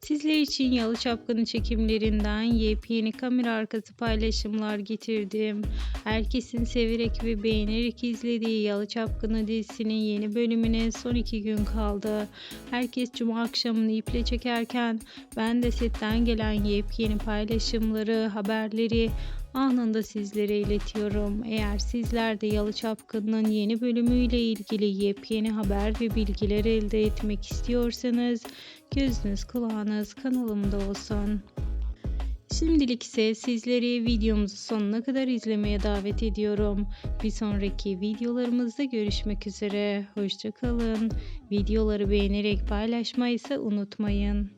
Sizler için Yalı Çapkını çekimlerinden yepyeni kamera arkası paylaşımlar getirdim. Herkesin severek ve beğenerek izlediği Yalı Çapkını dizisinin yeni bölümüne son iki gün kaldı. Herkes cuma akşamını iple çekerken ben de setten gelen yepyeni paylaşımları, haberleri anında sizlere iletiyorum. Eğer sizler de Yalı Çapkını'nın yeni bölümüyle ilgili yepyeni haber ve bilgiler elde etmek istiyorsanız gözünüz kulağınız kanalımda olsun. Şimdilik ise sizleri videomuzu sonuna kadar izlemeye davet ediyorum. Bir sonraki videolarımızda görüşmek üzere. Hoşçakalın. Videoları beğenerek paylaşmayı ise unutmayın.